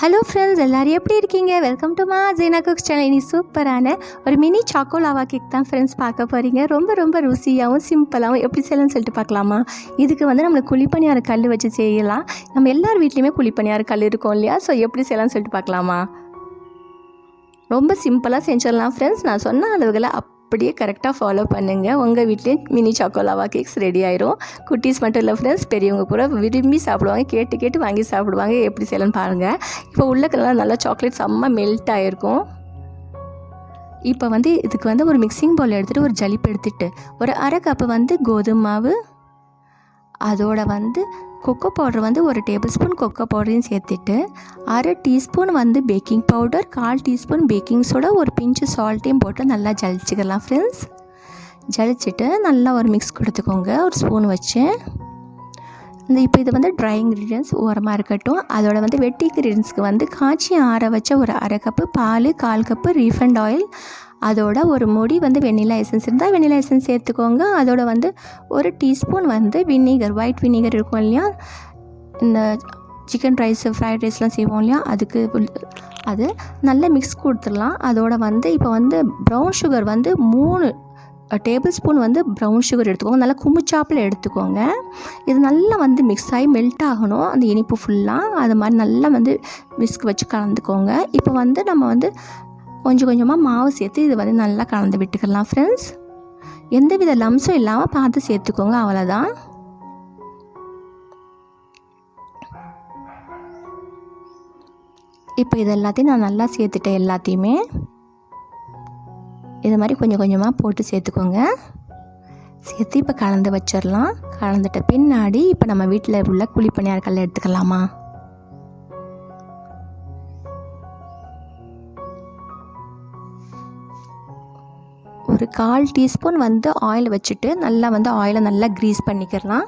Hello friends எல்லோரும் எப்படி இருக்கீங்க? வெல்கம் டு மா ஜீனா குக்ஸ் சேனல் இனி சூப்பரான ஒரு மினி சாக்கோலாவா கேக் தான் ஃப்ரெண்ட்ஸ் பார்க்க போகிறீங்க ரொம்ப ரொம்ப ருசியாகவும் சிம்பிளாகவும் எப்படி செய்யலாம்னு சொல்லிட்டு பார்க்கலாமா? இதுக்கு வந்து நம்மளுக்கு குழிப்பணியார கல் வச்சு செய்யலாம். நம்ம எல்லார் வீட்லேயுமே குழிப்பணியார கல் இருக்கும் இல்லையா? ஸோ எப்படி செய்யலாம்னு சொல்லிட்டு பார்க்கலாமா? ரொம்ப சிம்பிளாக செஞ்சிடலாம் ஃப்ரெண்ட்ஸ் நான் சொன்ன அளவுகளை அப்படியே கரெக்டாக ஃபாலோ பண்ணுங்கள் உங்கள் வீட்லேயும் மினி சாக்கோலாவா கேக்ஸ் ரெடி ஆயிரும். குட்டீஸ் மட்டும் இல்லை ஃப்ரெண்ட்ஸ் பெரியவங்க கூட விரும்பி சாப்பிடுவாங்க. கேட்டு கேட்டு வாங்கி சாப்பிடுவாங்க. எப்படி செய்யலாம்னு பாருங்கள் இப்போ உள்ளக்கெல்லாம் நல்லா சாக்லேட் செம்ம மெல்ட் ஆகிருக்கும் இப்போ வந்து இதுக்கு வந்து ஒரு மிக்சிங் பவுல் எடுத்துகிட்டு ஒரு ஜலிப்பு எடுத்துகிட்டு ஒரு அரை கப்பு வந்து கோதுமை மாவு அதோட வந்து கொக்கோ பவுடர் வந்து ஒரு டேபிள் ஸ்பூன் கொக்கோ பவுடரையும் சேர்த்துட்டு அரை டீஸ்பூன் வந்து பேக்கிங் பவுடர் கால் டீஸ்பூன் பேக்கிங் சோடா ஒரு பிஞ்சு சால்ட்டையும் போட்டு நல்லா ஜலிச்சுக்கலாம் ஃப்ரெண்ட்ஸ் ஜலிச்சுட்டு நல்லா ஒரு மிக்ஸ் கொடுத்துக்கோங்க. ஒரு ஸ்பூன் வச்சு. இந்த இப்போ இது வந்து ட்ரை இன்க்ரீடியன்ஸ் ஓரமாக இருக்கட்டும். அதோட வந்து வெட்டி இன்க்ரீடியன்ஸ்க்கு வந்து காய்ச்சி ஆற வச்ச ஒரு அரை கப்பு பால் கால் கப்பு ரீஃபண்ட் ஆயில் அதோட ஒரு முடி வந்து வெண்ணிலா எசன்ஸ் இருந்தால் வெண்ணிலா எசன்ஸ் சேர்த்துக்கோங்க. அதோட வந்து ஒரு டீஸ்பூன் வந்து வினிகர் ஒயிட் வினிகர் இருக்கும் இல்லையா? இந்த சிக்கன் ரைஸ் ஃப்ரைட் ரைஸ்லாம் செய்வோம் இல்லையா? அதுக்கு அது நல்லா மிக்ஸ் கொடுத்துடலாம். அதோட வந்து இப்போ வந்து ப்ரௌன் சுகர் வந்து மூணு டேபிள் ஸ்பூன் வந்து ப்ரௌன் சுகர் எடுத்துக்கோங்க. நல்லா குமிச்சாப்பில் எடுத்துக்கோங்க. இது நல்லா வந்து மிக்ஸ் ஆகி மெல்ட் ஆகணும். அந்த இனிப்பு ஃபுல்லாக அது மாதிரி நல்லா வந்து விஸ்க் வச்சு கலந்துக்கோங்க. இப்போ வந்து நம்ம வந்து கொஞ்சம் கொஞ்சமாக மாவு சேர்த்து இது வந்து நல்லா கலந்து விட்டுக்கலாம் ஃப்ரெண்ட்ஸ் எந்த வித லம்ஸும் இல்லாமல் பார்த்து சேர்த்துக்கோங்க அவ்வளோதான் இப்போ இது எல்லாத்தையும் நான் நல்லா சேர்த்துட்டேன் எல்லாத்தையுமே. இது மாதிரி கொஞ்சம் கொஞ்சமாக போட்டு சேர்த்துக்கோங்க. சேர்த்து இப்போ கலந்து வச்சிடலாம். கலந்துட்ட பின்னாடி இப்போ நம்ம வீட்டில் உள்ள குழிப்பணியார்கள் எடுத்துக்கலாமா? ஒரு கால் டீஸ்பூன் வந்து ஆயில் வச்சுட்டு நல்லா வந்து ஆயிலை நல்லா க்ரீஸ் பண்ணிக்கிறலாம்.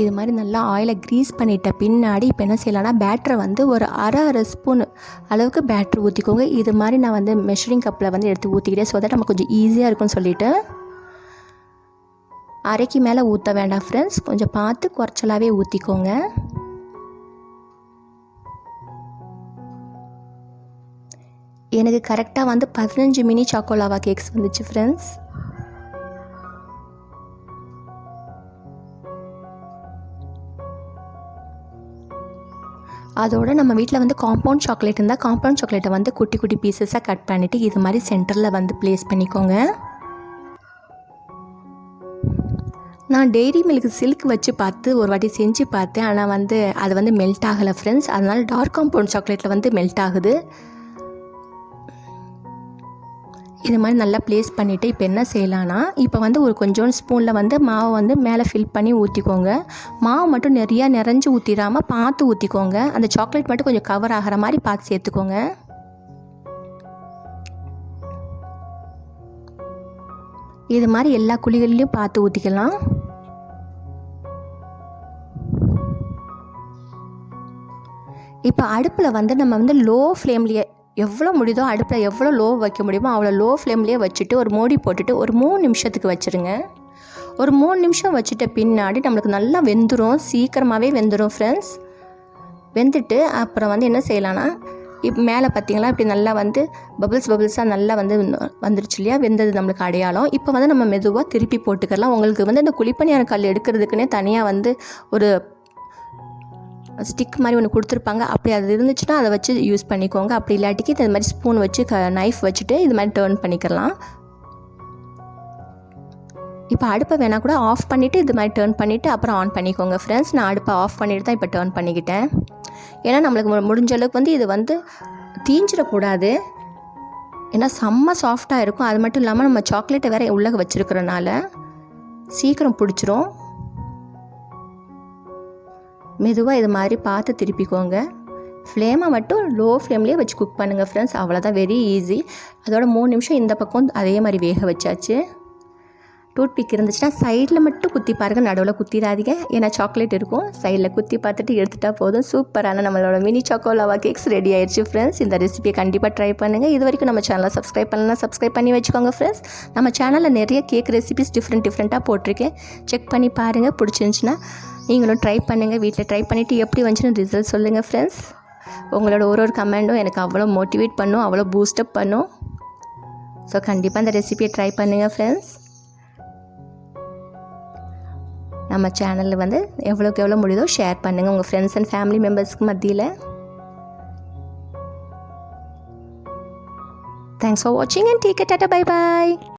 இது மாதிரி நல்லா ஆயிலை க்ரீஸ் பண்ணிட்ட பின்னாடி இப்போ என்ன செய்யலாம்னா பேட்டரை வந்து ஒரு அரை அரை ஸ்பூன் அளவுக்கு பேட்ரு ஊற்றிக்கோங்க இது மாதிரி நான் வந்து மெஷரிங் கப்பில் வந்து எடுத்து ஊற்றிக்கிட்டேன் ஸோ தட் நம்ம கொஞ்சம் ஈஸியாக இருக்கும்னு சொல்லிட்டு. அரைக்கு மேலே ஊற்ற வேண்டாம் ஃப்ரெண்ட்ஸ் கொஞ்சம் பார்த்து குறைச்சலாகவே ஊற்றிக்கோங்க எனக்கு கரெக்டாக வந்து பதினஞ்சு மினி சாக்கோலாவா கேக்ஸ் வந்துச்சு ஃப்ரெண்ட்ஸ் அதோட நம்ம வீட்டில் வந்து காம்பவுண்ட் சாக்லேட் இருந்தால் காம்பவுண்ட் சாக்லேட்டை வந்து குட்டி குட்டி பீசஸாக கட் பண்ணிவிட்டு இது மாதிரி சென்டரில் வந்து ப்ளேஸ் பண்ணிக்கோங்க. நான் டெய்ரி மில்க் சில்க் வச்சு பார்த்து ஒரு வாட்டி செஞ்சு பார்த்தேன். ஆனால் வந்து அது வந்து மெல்ட் ஆகலை ஃப்ரெண்ட்ஸ் அதனால் டார்க் காம்பவுண்ட் சாக்லேட்டில் வந்து மெல்ட் ஆகுது. இது மாதிரி நல்லா ப்ளேஸ் பண்ணிவிட்டு இப்போ என்ன செய்யலான்னா இப்போ வந்து ஒரு கொஞ்சோண்டு ஸ்பூனில் வந்து மாவை வந்து மேலே ஃபில் பண்ணி ஊற்றிக்கோங்க மாவு மட்டும் நிறையா நிறைஞ்சு ஊற்றிடாமல் பார்த்து ஊற்றிக்கோங்க அந்த சாக்லேட் மட்டும் கொஞ்சம் கவர் ஆகிற மாதிரி பார்த்து சேர்த்துக்கோங்க. இது மாதிரி எல்லா குழிகள்லையும் பார்த்து ஊற்றிக்கலாம் இப்போ அடுப்பில் வந்து நம்ம வந்து லோ ஃப்ளேம்லேயே எவ்வளோ முடியுதோ அடுப்பில் எவ்வளோ லோ வைக்க முடியுமோ அவ்வளோ லோ ஃப்ளேம்லேயே வச்சுட்டு ஒரு மூடி போட்டுட்டு ஒரு மூணு நிமிஷத்துக்கு வச்சுருங்க. ஒரு மூணு நிமிஷம் வச்சுட்ட பின்னாடி நம்மளுக்கு நல்லா வெந்துடும் சீக்கிரமாகவே வெந்துடும் ஃப்ரெண்ட்ஸ் வெந்துட்டு அப்புறம் வந்து என்ன செய்யலான்னா இப்போ மேலே பார்த்தீங்களா இப்படி நல்லா வந்து பபிள்ஸ் பபிள்ஸாக நல்லா வந்து வந்துருச்சு இல்லையா? வெந்தது நம்மளுக்கு அடையாளம். இப்போ வந்து நம்ம மெதுவாக திருப்பி போட்டுக்கலாம். உங்களுக்கு வந்து இந்த குழிப்பணியான கல் எடுக்கிறதுக்குன்னே தனியாக வந்து ஒரு ஸ்டிக் மாதிரி ஒன்று கொடுத்துருப்பாங்க. அப்படி அது இருந்துச்சுன்னா அதை வச்சு யூஸ் பண்ணிக்கோங்க. அப்படி இல்லாட்டிக்கு இது மாதிரி ஸ்பூன் வச்சு க நைஃப் வச்சுட்டு இது மாதிரி டேர்ன் பண்ணிக்கலாம். இப்போ அடுப்பை வேணால் கூட ஆஃப் பண்ணிவிட்டு இது மாதிரி டேர்ன் பண்ணிவிட்டு அப்புறம் ஆன் பண்ணிக்கோங்க ஃப்ரெண்ட்ஸ் நான் அடுப்பை ஆஃப் பண்ணிவிட்டு தான் இப்போ டேர்ன் பண்ணிக்கிட்டேன். ஏன்னா நம்மளுக்கு முடிஞ்ச அளவுக்கு வந்து இது வந்து தீஞ்சிடக்கூடாது. ஏன்னா செம்ம சாஃப்டாக இருக்கும். அது மட்டும் இல்லாமல் நம்ம சாக்லேட்டை வேறு உள்ளே வச்சுருக்கிறனால சீக்கிரம் பிடிச்சிரும். மெதுவாக இது மாதிரி பார்த்து திருப்பிக்கோங்க. ஃப்ளேமை மட்டும் லோ ஃப்ளேம்லேயே வச்சு குக் பண்ணுங்கள் ஃப்ரெண்ட்ஸ் அவ்வளோதான் வெரி ஈஸி அதோட மூணு நிமிஷம் இந்த பக்கம் அதே மாதிரி வேக வச்சாச்சு. டூத் பிக் இருந்துச்சுன்னா சைடில் மட்டும் குத்தி பாருங்கள் நடுவில் குத்திடாதீங்க. ஏன்னா சாக்லேட் இருக்கும். சைடில் குத்தி பார்த்துட்டு எடுத்துட்டா போதும். சூப்பரான நம்மளோட mini choco lava cakes ready ஆயிடுச்சு ஃப்ரெண்ட்ஸ் இந்த ரெசிபியை கண்டிப்பாக ட்ரை பண்ணுங்கள் இது வரைக்கும் நம்ம சேனலை சப்ஸ்கிரைப் பண்ணலாம் சப்ஸ்கிரைப் பண்ணி வச்சுக்கோங்க ஃப்ரெண்ட்ஸ் நம்ம சேனலில் நிறைய கேக் ரெசிபிஸ் டிஃப்ரெண்ட் டிஃப்ரெண்ட்டாக போட்டிருக்கேன். செக் பண்ணி பாருங்கள் பிடிச்சிருந்துச்சின்னா நீங்களும் ட்ரை பண்ணுங்கள் வீட்டில் ட்ரை பண்ணிவிட்டு எப்படி வந்துச்சுன்னு ரிசல்ட் சொல்லுங்கள் ஃப்ரெண்ட்ஸ் உங்களோட ஒரு ஒரு கமெண்டும் எனக்கு அவ்வளோ மோட்டிவேட் பண்ணும் அவ்வளோ பூஸ்டப் பண்ணும். ஸோ கண்டிப்பாக இந்த ரெசிபியை ட்ரை பண்ணுங்கள் ஃப்ரெண்ட்ஸ் நம்ம சேனலில் வந்து எவ்வளோக்கு எவ்வளோ முடியுதோ ஷேர் பண்ணுங்கள் உங்கள் ஃப்ரெண்ட்ஸ் அண்ட் ஃபேமிலி மெம்பர்ஸ்க்கு மத்தியில். தேங்க்ஸ் ஃபார் வாட்சிங் and take tata bye bye